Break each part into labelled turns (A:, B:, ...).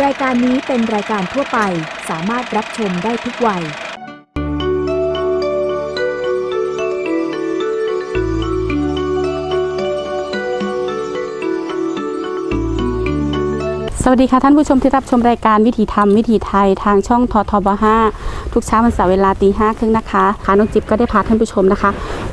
A: รายการนี้เป็นรายการทั่วไปสามารถรับชมได้ทุกวัย
B: สวัสดีค่ะท่านผู้ชมที่รับชมรายการวิถีธรรมวิถีไทยทางช่องททบ5ทุกเช้าวันเสาร์เวลาตีห้าครึ่งนะคะค่ะน้องจิ๊บก็ได้พาท่านผู้ชมนะคะ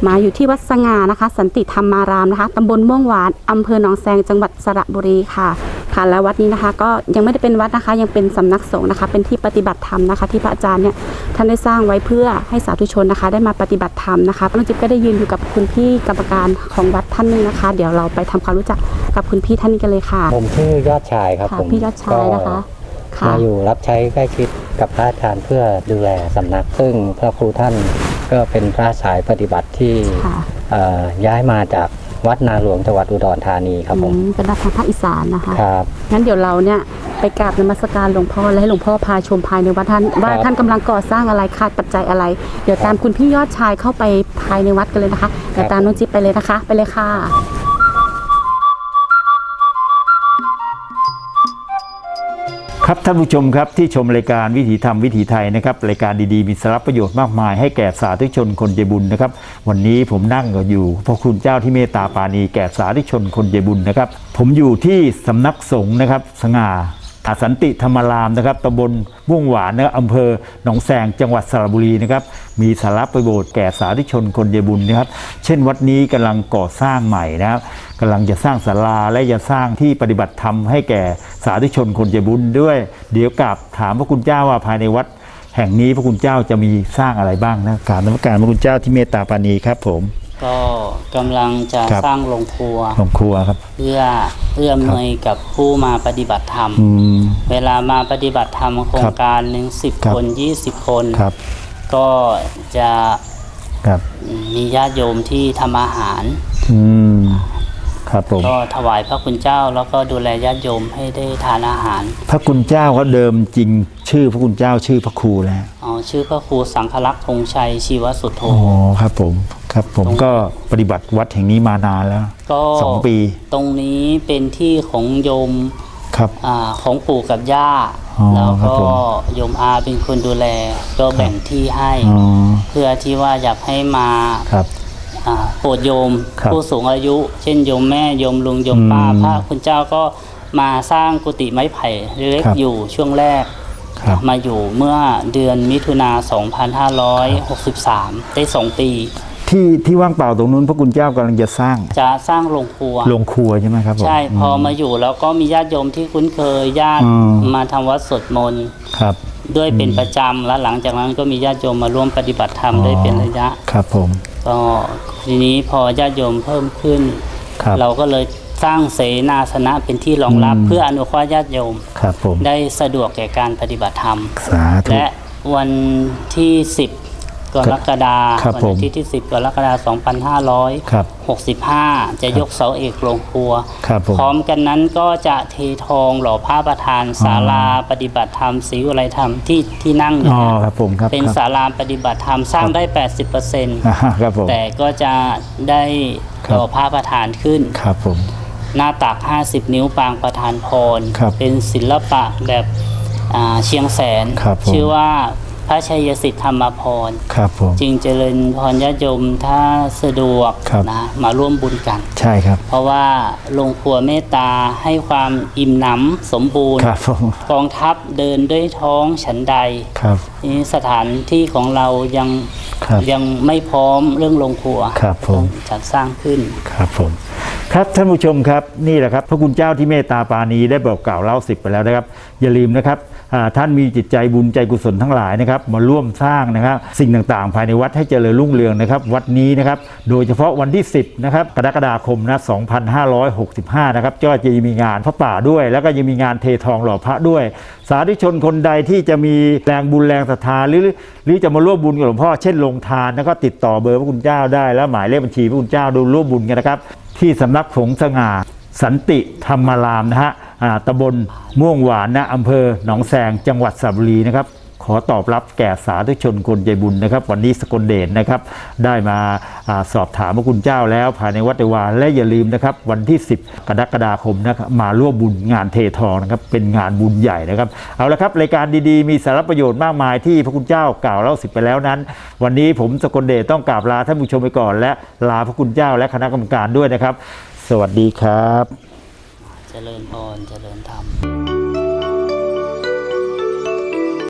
B: มาอยู่ที่วัดสง่านะคะ สันติธรรมารามนะคะตำบลม่วงหวานอำเภอหนองแซงจังหวัดสระบุรีค่ะ ค่ะและวัดนี้นะคะ ก็ยังไม่ได้เป็นวัดนะคะ ยังเป็นสำนักสงฆ์นะคะ เป็นที่ปฏิบัติธรรมนะคะ ที่พระอาจารย์เนี่ยท่านได้สร้างไว้เพื่อให้สาธุชนนะคะ ได้มาปฏิบัติธรรมนะคะน้องจิ๊บก็ได้ยืนอยู่กับคุณพี่กรรมการของวัดท่านหนึงนะคะ เดี๋ยวเราไปทำความรู้จักกับคุณพี่ท่านนี้กันเลยค่ะ
C: ผมชื่อยอดชายครับ
B: ค่ะ
C: ผม
B: พี่ยอดชายนะคะ
C: ก็
B: ค่ะ
C: มาอยู่รับใช้ใกล้ชิดกับพระอาจารย์เพื่อดูแลสำนัก ซึ่งพระครูท่านก็เป็นพระสายปฏิบัติที่
B: ค่ะ
C: เอ่อย้ายมาจาก วัดนาหลวงจังหวัดอุดรธานีครับผม
B: อืมเป็นวัดทางภาคอีสานนะคะ
C: ครับ
B: งั้นเดี๋ยวเราเนี่ยไปกราบนมัสการหลวงพ่อและให้หลวงพ่อพาชมภายในวัดท่านว่าท่านกำลังก่อสร้างอะไรขาดปัจจัยอะไร เดี๋ยวตามคุณพี่ยอดชายเข้าไปภายในวัดกันเลยนะคะเดี๋ยวตามน้องจิ๊บไปเลยนะคะ ไปเลยค่ะ
D: ครับท่านผู้ชมครับที่ชมรายการวิถีธรรมวิถีไทยนะครับรายการดีๆ มีสาระประโยชน์มากมายให้แก่สาธุชนคนใจบุญนะครับ วันนี้ผมนั่งอยู่พระคุณเจ้าที่เมตตาปาณีแก่สาธุชนคนใจบุญนะครับ ผมอยู่ที่สำนักสงฆ์นะครับ สง่า สันติธรรมรามนะครับตำบลม่วงหวานนะครับอำเภอหนองแสงจังหวัดสระบุรีนะครับ มีสาระประโยชน์แก่สาธุชนคนใจบุญนะครับ เช่นวัดนี้กำลังก่อสร้างใหม่นะครับกำลังจะสร้างศาลาและจะสร้างที่ปฏิบัติธรรมให้แก่สาธุชนคนใจบุญด้วย เดี๋ยวกลับถามพระคุณเจ้าว่าภายในวัด แห่งนี้พระคุณเจ้าจะมีสร้างอะไรบ้างนะกราบนมัสการพระคุณเจ้าที่เมตตาปาณีครับผม
E: ก็กำลังจะ
D: ครับ
E: สร้างโรงครัว
D: โรงครัวครับ
E: เพื่อเอื้อมหน่วยกับผู้มาปฏิบัติธรรม
D: อืม
E: เวลามาปฏิบัติธรรมโครงการหนึ่งสิบ
D: ครับ
E: คนยี่สิบคน
D: ครับ
E: ก็จะ
D: ครับ
E: มีญาติโยมที่ทำอาหาร
D: อืม ครับผม
E: ก็ถวายพระคุณเจ้าแล้วก็ดูแลญาติโยมให้ได้ทานอาหาร
D: พระคุณเจ้าก็เดิมจริง ชื่อพระคุณเจ้าชื่อพระครูแล้ว
E: อ๋อชื่อพระครูสังฆลักษณ์ธงชัยชีวสุโธ
D: อ๋อ ครับผม ครับผมก็ปฏิบัติวัดแห่งนี้มานานแล้ว
E: ก็
D: สองปี
E: ตรงนี้เป็นที่ของโยม
D: ครับ
E: อาของปู่กับย่า
D: อ๋อ
E: แล้ว
D: ครับ
E: ก็
D: ผม
E: โยมอาเป็นคนดูแล ก็แบ่งที่ให้
D: อ๋อ
E: เพื่อที่ว่าอยากให้มา
D: ครับ
E: อ่าโปรดโยม
D: ครับ
E: ผู้สูงอายุ เช่นโยมแม่โยมลุงโยมป้า
D: อืม
E: พระคุณเจ้าก็มาสร้างกุฏิไม้ไผ่เล็ก
D: ครับ
E: ๆอยู่ช่วงแรก
D: ครับ
E: มาอยู่เมื่อเดือนมิถุนา 2563 ได้สองปี
D: ที่ที่ว่างเปล่าตรงนู้นพระคุณเจ้ากำลังจะสร้าง
E: จะสร้างโรงครัว
D: โรงครัวใช่ไหมครับผม
E: ใช่พอมาอยู่แล้วก็มีญาติโยมที่คุ้นเคยญาติ
D: อืม
E: มาทำวัดสวดมนต์
D: ครับ
E: ด้วยเป็นประจำแล้วหลังจากนั้นก็มีญาติโยมมาร่วมปฏิบัติธรรม
D: อ๋อ
E: ด้วยเป็นระยะ
D: ครับผม
E: ก็ทีนี้พอญาติโยมเพิ่มขึ้น
D: ครับ
E: เราก็เลยสร้างเสนาสนะเป็นที่รองรับ
D: อืม
E: เพื่ออนุเคราะห์ญาติโยม
D: ครับผม
E: ได้สะดวกแก่การปฏิบัติธรรม
D: สาธุ
E: และวันที่ 10 กรกฎา
D: ครับ
E: วั
D: ผม
E: อาทิตย์ที่ 10 กรกฎาคม
D: ครับ
E: 2565 จะยกเสาเอกโรงครัว
D: ครับผม
E: พร้อมกันนั้นก็จะเททองหล่อผ้าประธานศาลาปฏิบัติธรรมศรีวิไลธรรมที่ที่นั่งอยู่
D: อ๋อ
E: นะครับ
D: ผมครับ
E: เป็น
D: ครับ
E: ศาลาปฏิบัติธรรมสร้างได้ 80%
D: อ่าครับผม
E: แต่ก็จะได้
D: ครับ
E: หล่อผ้าประธานขึ้น
D: ครับผม
E: หน้าตัก 50 นิ้วปางประธานพร
D: ครับ
E: เป็นศิลปะแบบอ่าเชียงแสน
D: ครับผม
E: ชื่อว่าพ ระชัยสิทธิธรรมพร
D: ครับผม
E: จึงเจริญพรญาติโยมถ้าสะดวก
D: ครับ
E: นะมาร่วมบุญกัน
D: ใช่ครับ
E: เพราะว่าโรงครัวเมตตาให้ความอิ่มหนำสมบูรณ์
D: ครับผม
E: กองทัพเดินด้วยท้องฉันใด
D: ครับ
E: นี่สถานที่ของเรายัง
D: ครับ
E: ยังไม่พร้อมเรื่องโรงครัว
D: ครับผม
E: ต้องจัดสร้างขึ้น
D: ครับผมครับท่านผู้ชมครับนี่แหละครับ พระคุณเจ้าที่เมตตาปราณีได้บอกกล่าวเล่าสิบไปแล้วนะครับ อย่าลืมนะครับอ่า ท่านมีจิตใจบุญใจกุศลทั้งหลายนะครับมาร่วมสร้างนะครับสิ่งต่างๆ ภายในวัดให้เจริญรุ่งเรืองนะครับ วัดนี้นะครับโดยเฉพาะวันที่ 10นะครับกรกฎาคมนะ2565นะครับก็จะมีงานพระป่าด้วย แล้วก็ยังมีงานเททองหล่อพระด้วย สาธุชนคนใดที่จะมีแรงบุญแรงศรัทธาหรือหรือจะมาร่วมบุญกับหลวงพ่อเช่นลงทานแล้วก็ติดต่อเบอร์พระคุณเจ้าได้ แล้วหมายเลขบัญชีพระคุณเจ้าดูร่วมบุญกันนะครับ ที่สำนักสงฆ์สง่าสันติธรรมารามนะฮะ ตำบลม่วงหวานนะอำเภอหนองแสงจังหวัดสระบุรีนะครับ ขอตอบรับแก่สาธุชนคนใจบุญนะครับ วันนี้สกลเดชนะครับ ได้มาอาสอบถามพระคุณเจ้าแล้ว ภายในวัดเดวาและอย่าลืมนะครับ วันที่ 10 กรกฎาคมนะครับมาร่วมบุญงานเททองนะครับ เป็นงานบุญใหญ่นะครับ เอาละครับรายการดีๆ มีสาระประโยชน์มากมายที่พระคุณเจ้ากล่าวเล่าสิบไปแล้วนั้น วันนี้ผมสกลเดชต้องกราบลาท่านผู้ชมไปก่อน และลาพระคุณเจ้าและคณะกรรมการด้วยนะครับ สวัสดีครับ
E: เจริญพร เจริญธรรม